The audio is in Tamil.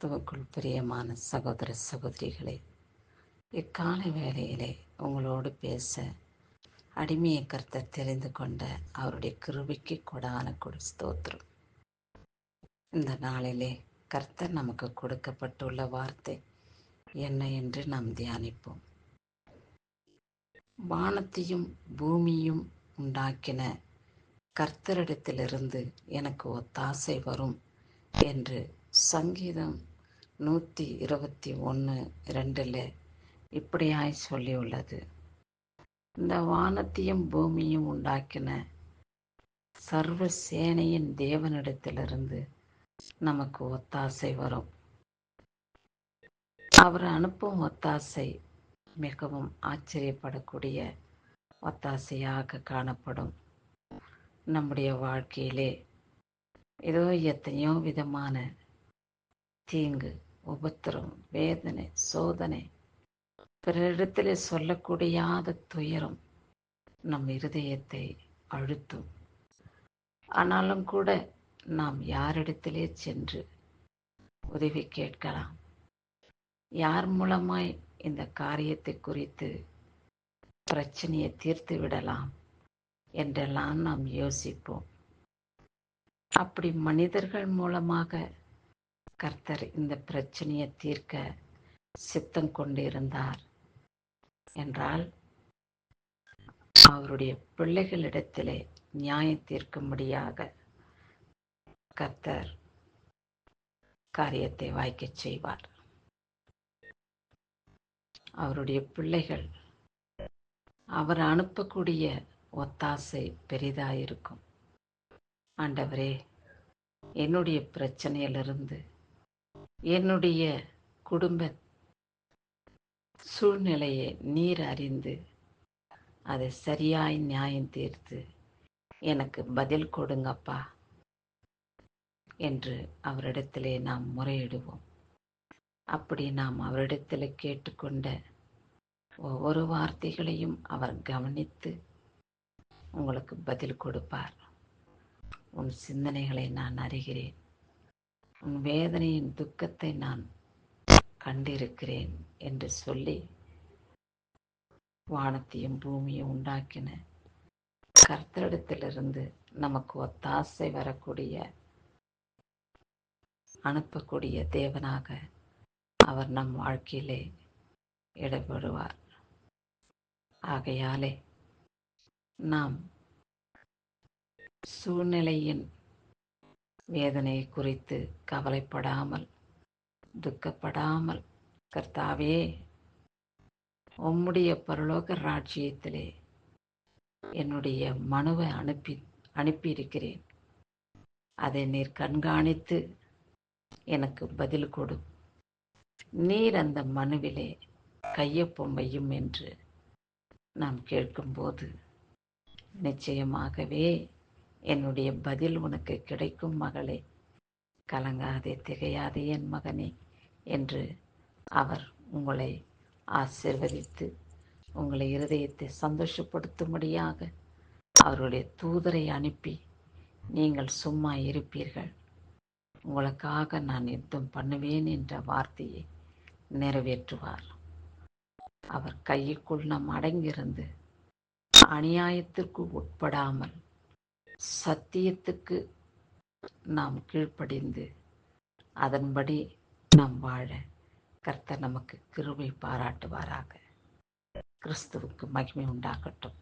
கிறிஸ்துவுக்குள் பிரியமான சகோதர சகோதரிகளே இக்காலை வேளையிலே உங்களோடு பேச அடிமையை கர்த்தர் தெரிந்து கொண்ட அவருடைய கிருபிக்கு கொடான கொடு ஸ்தோத்திரம். இந்த நாளிலே கர்த்தர் நமக்கு கொடுக்கப்பட்டுள்ள வார்த்தை என்ன என்று நாம் தியானிப்போம். வானத்தையும் பூமியும் உண்டாக்கின கர்த்தரிடத்திலிருந்து எனக்கு ஒத்தாசை வரும் என்று சங்கீதம் நூற்றி இருபத்தி ஒன்று ரெண்டில் இப்படியாய் சொல்லியுள்ளது. இந்த வானத்தையும் பூமியும் உண்டாக்கின சர்வ சேனையின் தேவனிடத்திலிருந்து நமக்கு ஒத்தாசை வரும். அவர் அனுப்பும் ஒத்தாசை மிகவும் ஆச்சரியப்படக்கூடிய ஒத்தாசையாக காணப்படும். நம்முடைய வாழ்க்கையிலே ஏதோ எத்தனையோ விதமான தீங்கு உபத்திரம் வேதனை சோதனை. பிறரிடத்தில் சொல்லக்கூடியாத துயரம் நம் இருதயத்தை அழுத்தும். ஆனாலும் கூட நாம் யாரிடத்திலே சென்று உதவி கேட்கலாம். யார் மூலமாய் இந்த காரியத்தை குறித்து பிரச்சனையை தீர்த்து விடலாம் என்றெல்லாம் நாம் யோசிப்போம். அப்படி மனிதர்கள் மூலமாக கர்த்தர் இந்த பிரச்சனையை தீர்க்க சித்தம் கொண்டிருந்தார் என்றால் அவருடைய பிள்ளைகளிடத்திலே நியாயம் தீர்க்கும்படியாக கர்த்தர் காரியத்தை வாய்க்கச் செய்வார். அவருடைய பிள்ளைகள் அவர் அனுப்பக்கூடிய ஒத்தாசை பெரிதாயிருக்கும். ஆண்டவரே என்னுடைய பிரச்சனையிலிருந்து என்னுடைய குடும்ப சூழ்நிலையை நீர் அறிந்து அதை சரியாய் நியாயம் தீர்த்து எனக்கு பதில் கொடுங்கப்பா என்று அவரிடத்திலே நாம் முறையிடுவோம். அப்படி நாம் அவரிடத்தில் கேட்டுக்கொண்ட ஒவ்வொரு வார்த்தைகளையும் அவர் கவனித்து உங்களுக்கு பதில் கொடுப்பார். உன் சிந்தனைகளை நான் அறிகிறேன். உன் வேதனையின் துக்கத்தை நான் கண்டிருக்கிறேன் என்று சொல்லி வானத்தையும் பூமியும் உண்டாக்கின. கர்த்தரிடத்திலிருந்து நமக்கு ஒத்தாசை வரக்கூடிய அனுப்பக்கூடிய தேவனாக அவர் நம் வாழ்க்கையிலே இடப்படுவார் ஆகையாலே நாம் சூழ்நிலையின் வேதனை குறித்து கவலைப்படாமல் துக்கப்படாமல் கர்த்தாவே உம்முடைய பரலோக ராஜ்யத்திலே என்னுடைய மனுவை அனுப்பி அனுப்பியிருக்கிறேன். அதை நீர் கண்காணித்து எனக்கு பதில் கொடு. நீர் அந்த மனுவிலே கையொப்பம் வையும் என்று நாம் கேட்கும்போது நிச்சயமாகவே என்னுடைய பதில் உனக்கு கிடைக்கும் மகளே. கலங்காதே திகையாதே என் மகனே என்று அவர் உங்களை ஆசிர்வதித்து உங்களை இருதயத்தை சந்தோஷப்படுத்தும்படியாக அவருடைய தூதரை அனுப்பி நீங்கள் சும்மா இருப்பீர்கள். உங்களுக்காக நான் யுத்தம் பண்ணுவேன் என்ற வார்த்தையை நிறைவேற்றுவார். அவர் கையுக்குள் நம் அடங்கியிருந்து அநியாயத்திற்கு உட்படாமல் சத்தியத்துக்கு நாம் கீழ்ப்படிந்து அதன்படி நாம் வாழ கர்த்தர் நமக்கு கிருபை பாராட்டுவாராக. கிறிஸ்துவுக்கு மகிமை உண்டாகட்டும்.